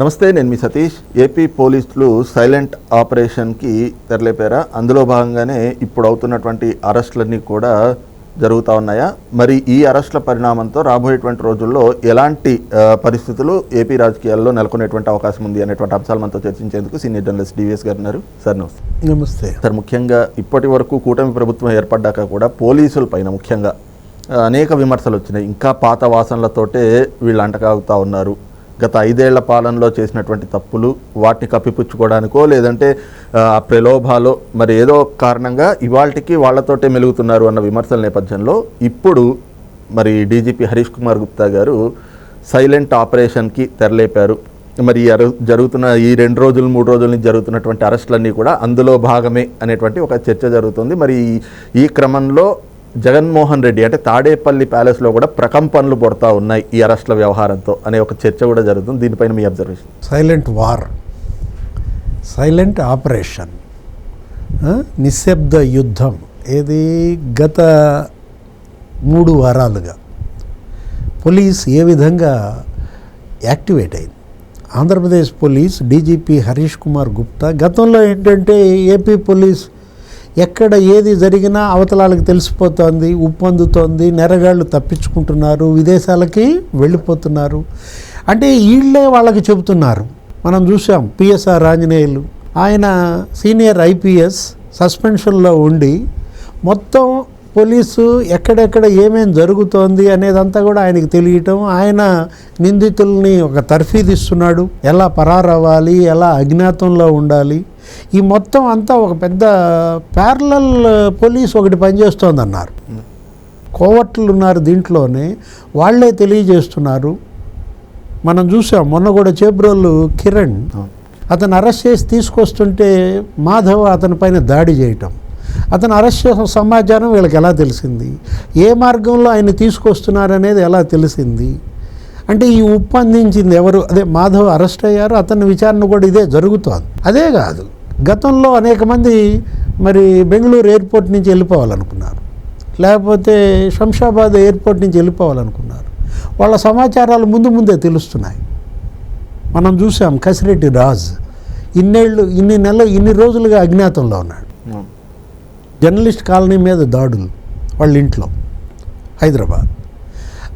నమస్తే నేను మీ సతీష్. ఏపీ పోలీసులు సైలెంట్ ఆపరేషన్కి తెరలేపారా? అందులో భాగంగానే ఇప్పుడు అవుతున్నటువంటి అరెస్టులన్నీ కూడా జరుగుతూ ఉన్నాయా? మరి ఈ అరెస్టుల పరిణామంతో రాబోయేటువంటి రోజుల్లో ఎలాంటి పరిస్థితులు ఏపీ రాజకీయాల్లో నెలకొనేటువంటి అవకాశం ఉంది అనేటువంటి అంశాలు మనతో చర్చించేందుకు సీనియర్ జర్నలిస్ట్ డివిఎస్ గారు ఉన్నారు. సార్ నమస్తే. నమస్తే. సార్ ముఖ్యంగా ఇప్పటి వరకు కూటమి ప్రభుత్వం ఏర్పడ్డాక కూడా పోలీసుల పైన ముఖ్యంగా అనేక విమర్శలు వచ్చినాయి. ఇంకా పాత వాసనలతోటే వీళ్ళు అంటకాగుతూ ఉన్నారు. గత ఐదేళ్ళ పాలనలో చేసినటువంటి తప్పులు వాటిని కప్పిపుచ్చుకోవడానికో లేదంటే ఆ, ప్రలోభాలో మరి ఏదో కారణంగా ఇవాళకి వాళ్ళతోటే మెలుగుతున్నారు అన్న విమర్శల నేపథ్యంలో ఇప్పుడు మరి డీజీపీ హరీష్ కుమార్ గుప్తా గారు సైలెంట్ ఆపరేషన్కి తెరలేపారు. మరి అరు- జరుగుతున్న ఈ రెండు రోజులు మూడు రోజుల నుంచి జరుగుతున్నటువంటి అరెస్టులన్నీ కూడా అందులో భాగమే అనేటువంటి ఒక చర్చ జరుగుతుంది. మరి ఈ క్రమంలో జగన్మోహన్ రెడ్డి అంటే తాడేపల్లి ప్యాలెస్లో కూడా ప్రకంపనలు పడుతూ ఉన్నాయి ఈ అరెస్టుల వ్యవహారంతో అనే ఒక చర్చ కూడా జరుగుతుంది. దీనిపైన మీ observation? Silent war. Silent operation. నిశ్శబ్ద యుద్ధం. ఏది? గత మూడు వారాలుగా. పోలీస్ ఏ విధంగా యాక్టివేట్ అయింది? ఆంధ్రప్రదేశ్ పోలీస్ డీజీపీ హరీష్ కుమార్ గుప్తా గతంలో ఏంటంటే ఏపీ పోలీస్ ఎక్కడ ఏది జరిగినా అవతలాలకు తెలిసిపోతోంది ఉప్పొందుతోంది నెరగాళ్ళు తప్పించుకుంటున్నారు విదేశాలకి వెళ్ళిపోతున్నారు. అంటే వీళ్ళే వాళ్ళకి చెబుతున్నారు. మనం చూసాం పిఎస్ఆర్ ఆంజనేయులు. ఆయన సీనియర్ ఐపీఎస్ సస్పెన్షన్లో ఉండి మొత్తం పోలీసు ఎక్కడెక్కడ ఏమేం జరుగుతోంది అనేదంతా కూడా ఆయనకి తెలియటం ఆయన నిందితుల్ని ఒక తర్ఫీదిస్తున్నాడు. ఎలా పరారవ్వాలి ఎలా అజ్ఞాతంలో ఉండాలి. ఈ మొత్తం అంతా ఒక పెద్ద ప్యారలల్ పోలీస్ ఒకటి పనిచేస్తోందన్నారు. కోవట్లు ఉన్నారు దీంట్లోనే వాళ్ళే తెలియజేస్తున్నారు. మనం చూసాం మొన్న కూడా చేబ్రోలు కిరణ్ అతను అరెస్ట్ చేసి తీసుకొస్తుంటే మాధవ్ అతని పైన దాడి చేయటం. అతను అరెస్ట్ చేసిన సమాచారం వీళ్ళకి ఎలా తెలిసింది? ఏ మార్గంలో ఆయన తీసుకొస్తున్నారనేది ఎలా తెలిసింది? అంటే ఈ ఉప్పందించింది ఎవరు? అదే మాధవ్ అరెస్ట్ అయ్యారు అతని విచారణ కూడా ఇదే జరుగుతోంది. అదే కాదు గతంలో అనేక మంది మరి బెంగళూరు ఎయిర్పోర్ట్ నుంచి వెళ్ళిపోవాలనుకున్నారు. లేకపోతే శంషాబాద్ ఎయిర్పోర్ట్ నుంచి వెళ్ళిపోవాలనుకున్నారు. వాళ్ళ సమాచారాలు ముందు ముందే తెలుస్తున్నాయి. మనం చూసాం కసిరెడ్డి రాజ్ ఇన్నేళ్ళు ఇన్ని నెలలు ఇన్ని రోజులుగా అజ్ఞాతంలో ఉన్నాడు. జర్నలిస్ట్ కాలనీ మీద దాడులు వాళ్ళ ఇంట్లో హైదరాబాద్.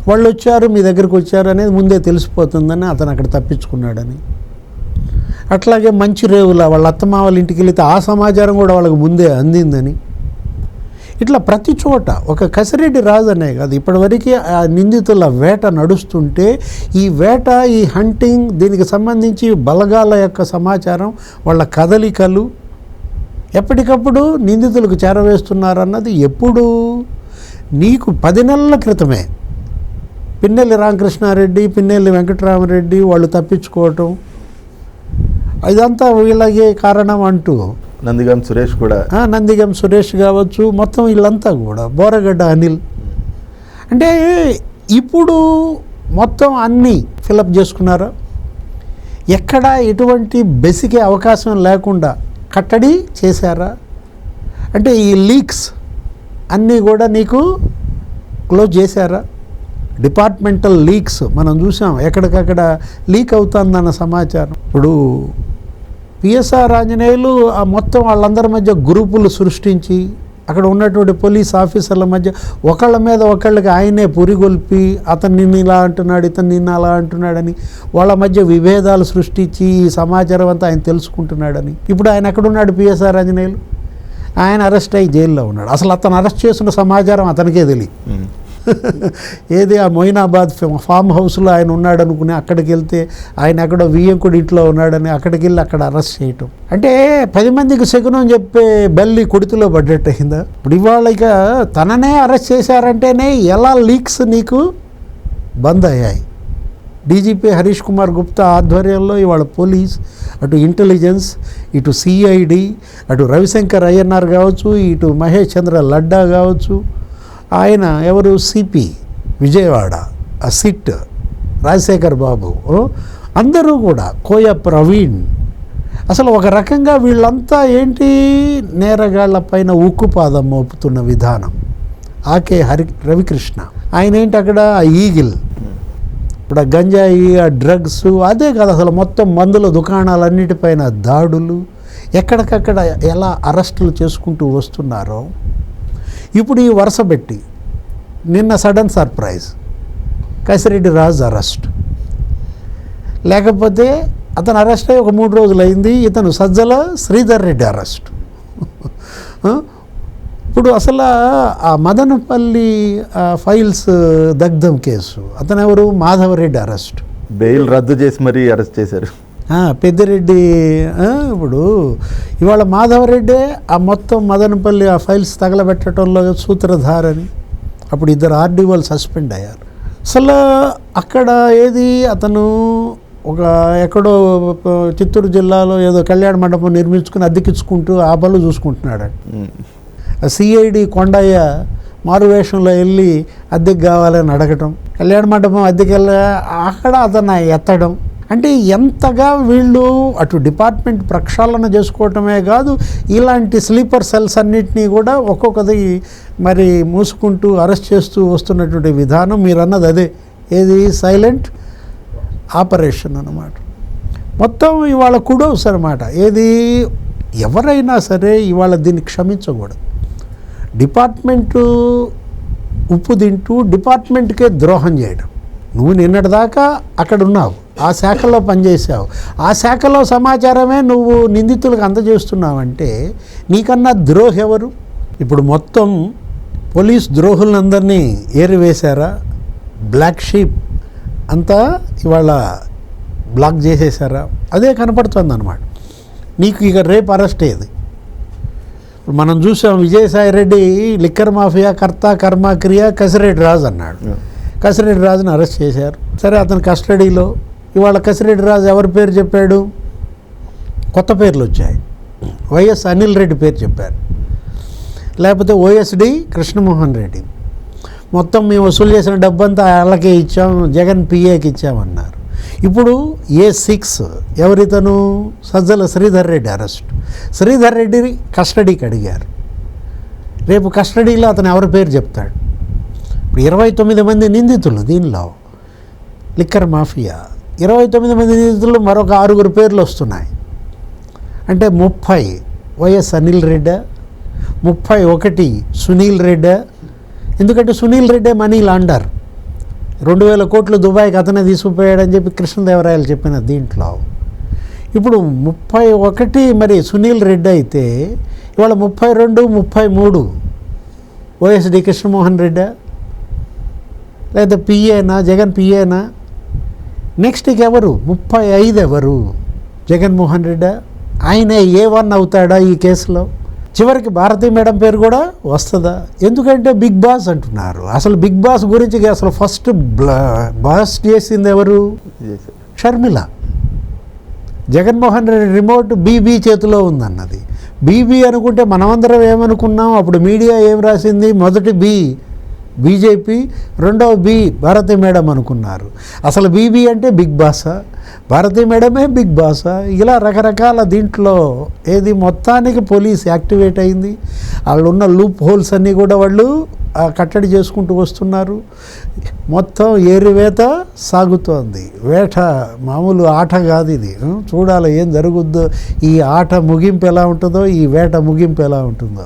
వాళ్ళు వచ్చారు మీ దగ్గరికి వచ్చారు అనేది ముందే తెలిసిపోతుందని అతను అక్కడ తప్పించుకున్నాడని. అట్లాగే మంచి రేవుల వాళ్ళ అత్తమావల ఇంటికి వెళితే ఆ సమాచారం కూడా వాళ్ళకి ముందే అందిందని. ఇట్లా ప్రతి చోట ఒక కసిరెడ్డి రాజు అనే కాదు ఇప్పటివరకు ఆ నిందితుల వేట నడుస్తుంటే ఈ వేట ఈ హంటింగ్ దీనికి సంబంధించి బలగాల యొక్క సమాచారం వాళ్ళ కదలికలు ఎప్పటికప్పుడు నిందితులకు చేరవేస్తున్నారన్నది ఎప్పుడు. నీకు పది నెలల క్రితమే పిన్నెల్లి రామకృష్ణారెడ్డి పిన్నెల్లి వెంకటరామరెడ్డి వాళ్ళు తప్పించుకోవటం. ఇదంతా వీళ్ళకే కారణం అంటూ. నందిగం సురేష్ కూడా. నందిగం సురేష్ కావచ్చు మొత్తం వీళ్ళంతా కూడా. బోరగడ్డ అనిల్. అంటే ఇప్పుడు మొత్తం అన్నీ ఫిలప్ చేసుకున్నారా? ఎక్కడ ఎటువంటి బెసికే అవకాశం లేకుండా కట్టడి చేశారా? అంటే ఈ లీక్స్ అన్నీ కూడా నీకు క్లోజ్ చేశారా? డిపార్ట్మెంటల్ లీక్స్ మనం చూసాం ఎక్కడికక్కడ లీక్ అవుతుందన్న సమాచారం. ఇప్పుడు పిఎస్ఆర్ ఆంజనేయులు ఆ మొత్తం వాళ్ళందరి మధ్య గ్రూపులు సృష్టించి అక్కడ ఉన్నటువంటి పోలీస్ ఆఫీసర్ల మధ్య ఒకళ్ళ మీద ఒకళ్ళకి ఆయనే పురిగొల్పి అతను నిన్ను ఇలా అంటున్నాడు ఇతను నిన్ను అలా అంటున్నాడని వాళ్ళ మధ్య విభేదాలు సృష్టించి ఈ సమాచారం అంతా ఆయన తెలుసుకుంటున్నాడని. ఇప్పుడు ఆయన ఎక్కడున్నాడు పిఎస్ఆర్ ఆంజనేయులు? ఆయన అరెస్ట్ అయ్యి జైల్లో ఉన్నాడు. అసలు అతను అరెస్ట్ చేసిన సమాచారం అతనికే తెలియదు ఏది ఆ మొయినాబాద్ ఫామ్ హౌస్లో ఆయన ఉన్నాడు అనుకుని అక్కడికి వెళ్తే ఆయన ఎక్కడో వియ్యంకుడి ఇంట్లో ఉన్నాడని అక్కడికి వెళ్ళి అక్కడ అరెస్ట్ చేయటం. అంటే పది మందికి శకునం చెప్పే బల్లి కొడుతులో పడ్డట్టు అయిందా? ఇప్పుడు ఇవాళ ఇక తననే అరెస్ట్ చేశారంటేనే ఎలా లీక్స్ నీకు బంద్ అయ్యాయి? డీజీపీ హరీష్ కుమార్ గుప్తా ఆధ్వర్యంలో ఇవాళ పోలీస్ అటు ఇంటెలిజెన్స్ ఇటు సిఐడి అటు రవిశంకర్ అయ్యన్నార్ కావచ్చు ఇటు మహేష్ చంద్ర లడ్డా కావచ్చు ఆయన ఎవరు? సిపి విజయవాడ ఆ సిట్ రాజశేఖర్ బాబు. ఓ, అందరూ కూడా కోయ ప్రవీణ్. అసలు ఒక రకంగా వీళ్ళంతా ఏంటి? నేరగాళ్ళ పైన ఉక్కుపాదం మోపుతున్న విధానం. ఆకే హరి రవికృష్ణ. ఆయన ఏంటి అక్కడ? ఆ ఈగిల్. ఇప్పుడు ఆ గంజాయి ఆ డ్రగ్స్ అదే కాదు అసలు మొత్తం మందుల దుకాణాలన్నిటిపైన దాడులు. ఎక్కడికక్కడ ఎలా అరెస్టులు చేసుకుంటూ వస్తున్నారో ఇప్పుడు ఈ వరుస పెట్టి నిన్న sudden surprise. Kasireddy Raju arrest. లేకపోతే అతను అరెస్ట్ అయ్యి ఒక మూడు రోజులు అయింది ఇతను సజ్జల శ్రీధర్ రెడ్డి అరెస్ట్. ఇప్పుడు అసలు ఆ మదనపల్లి ఆ ఫైల్స్ దగ్ధం కేసు అతను ఎవరు మాధవరెడ్డి అరెస్ట్. బెయిల్ రద్దు చేసి మరీ అరెస్ట్ చేశారు. పెద్దిరెడ్డి ఇప్పుడు ఇవాళ మాధవరెడ్డే ఆ మొత్తం మదనపల్లి ఆ ఫైల్స్ తగలబెట్టడంలో సూత్రధారని అప్పుడు ఇద్దరు ఆర్డీఓలు సస్పెండ్ అయ్యారు. అసలు అక్కడ ఏది అతను ఒక ఎక్కడో చిత్తూరు జిల్లాలో ఏదో కళ్యాణ మండపం నిర్మించుకుని అద్దెకించుకుంటూ ఆ బలు చూసుకుంటున్నాడు. సిఐడి కొండయ్య మారువేషంలో వెళ్ళి అద్దెకి కావాలని అడగటం కళ్యాణ మండపం అద్దెకి వెళ్ళ అక్కడ అతను ఎత్తడం అంటే ఎంతగా వీళ్ళు అటు డిపార్ట్మెంట్ ప్రక్షాళన చేసుకోవటమే కాదు ఇలాంటి స్లీపర్ సెల్స్ అన్నిటినీ కూడా ఒక్కొక్కది మరి మూసుకుంటూ అరెస్ట్ చేస్తూ వస్తున్నటువంటి విధానం మీరు అన్నది అదే. ఏది? సైలెంట్ ఆపరేషన్ అన్నమాట. మొత్తం ఇవాళ కుడోస్ అనమాట ఏది? ఎవరైనా సరే ఇవాళ దీన్ని క్షమించకూడదు. డిపార్ట్మెంటు ఉప్పు తింటూ డిపార్ట్మెంట్కే ద్రోహం చేయడం నువ్వు నిన్నటిదాకా అక్కడ ఉన్నావు. ఆ శాఖలో పనిచేసావు ఆ శాఖలో సమాచారమే నువ్వు నిందితులకు అందజేస్తున్నావంటే నీకన్నా ద్రోహి ఎవరు ఇప్పుడు మొత్తం పోలీస్ ద్రోహులందరినీ ఏరివేశారా? బ్లాక్ షీప్ అంతా ఇవాళ బ్లాక్ చేసేసారా అదే కనపడుతుంది అనమాట నీకు ఇక రేపు అరెస్ట్ అయ్యేది ఇప్పుడు మనం చూసాం విజయసాయి రెడ్డి లిక్కర్ మాఫియా కర్త కర్మ క్రియ కసిరెడ్డి రాజు అన్నాడు. కసిరెడ్డి రాజుని అరెస్ట్ చేశారు. సరే అతను కస్టడీలో ఇవాళ కసిరెడ్డి రాజు ఎవరి పేరు చెప్పాడు? కొత్త పేర్లు వచ్చాయి. వైఎస్ అనిల్ రెడ్డి పేరు చెప్పారు. లేకపోతే ఓఎస్డి కృష్ణమోహన్ రెడ్డి. మొత్తం మేము వసూలు చేసిన డబ్బంతా వాళ్ళకే ఇచ్చాం జగన్ పిఏకి ఇచ్చామన్నారు. ఇప్పుడు ఏ సిక్స్ ఎవరితను? సజ్జల శ్రీధర్ రెడ్డి అరెస్ట్. శ్రీధర్ రెడ్డి కస్టడీకి అడిగారు. రేపు కస్టడీలో అతను ఎవరి పేరు చెప్తాడు? ఇప్పుడు ఇరవై తొమ్మిది మంది నిందితులు దీనిలో. Liquor mafia. ఇరవై తొమ్మిది మంది నిందితులు మరొక ఆరుగురు పేర్లు వస్తున్నాయి. అంటే ముప్పై వైఎస్ అనిల్ రెడ్డి ముప్పై ఒకటి సునీల్ రెడ్డి ఎందుకంటే సునీల్ రెడ్డే మనీ లాండర్. రెండు వేల కోట్లు దుబాయ్కి అతనే తీసుకుపోయాడని చెప్పి కృష్ణదేవరాయలు చెప్పిన దీంట్లో. ఇప్పుడు ముప్పై ఒకటి మరి సునీల్ రెడ్డి అయితే ఇవాళ ముప్పై రెండు ముప్పై మూడు ఓఎస్డి కృష్ణమోహన్ రెడ్డి లేదా పిఏనా జగన్ పిఏనా నెక్స్ట్ ఇక ఎవరు ముప్పై ఐదు ఎవరు జగన్మోహన్ రెడ్డి? ఆయన ఏ వన్ అవుతాడా ఈ కేసులో? చివరికి భారతీ మేడం పేరు కూడా వస్తుందా? ఎందుకంటే బిగ్ బాస్ అంటున్నారు. అసలు బిగ్ బాస్ గురించి అసలు ఫస్ట్ బాస్ట్ చేసింది ఎవరు షర్మిల. జగన్మోహన్ రెడ్డి రిమోట్ బీబీ చేతిలో ఉందన్నది. బీబీ అనుకుంటే మనమందరం ఏమనుకున్నాం? అప్పుడు మీడియా ఏం రాసింది? మొదటి బీ బీజేపీ రెండవ బి భారతి మేడం అనుకున్నారు. అసలు బీబీ అంటే బిగ్ బాసా? భారతి మేడమే బిగ్ బాసా? ఇలా రకరకాల దీంట్లో ఏది మొత్తానికి పోలీస్ యాక్టివేట్ అయింది. వాళ్ళు ఉన్న లూప్ హోల్స్ అన్నీ కూడా వాళ్ళు ఆ, కట్టడి చేసుకుంటూ వస్తున్నారు. మొత్తం ఏరివేత సాగుతోంది. వేట మామూలు ఆట కాదు ఇది. చూడాలి ఏం జరుగుద్దో ఈ ఆట ముగింపు ఎలా ఉంటుందో ఈ వేట ముగింపు ఎలా ఉంటుందో.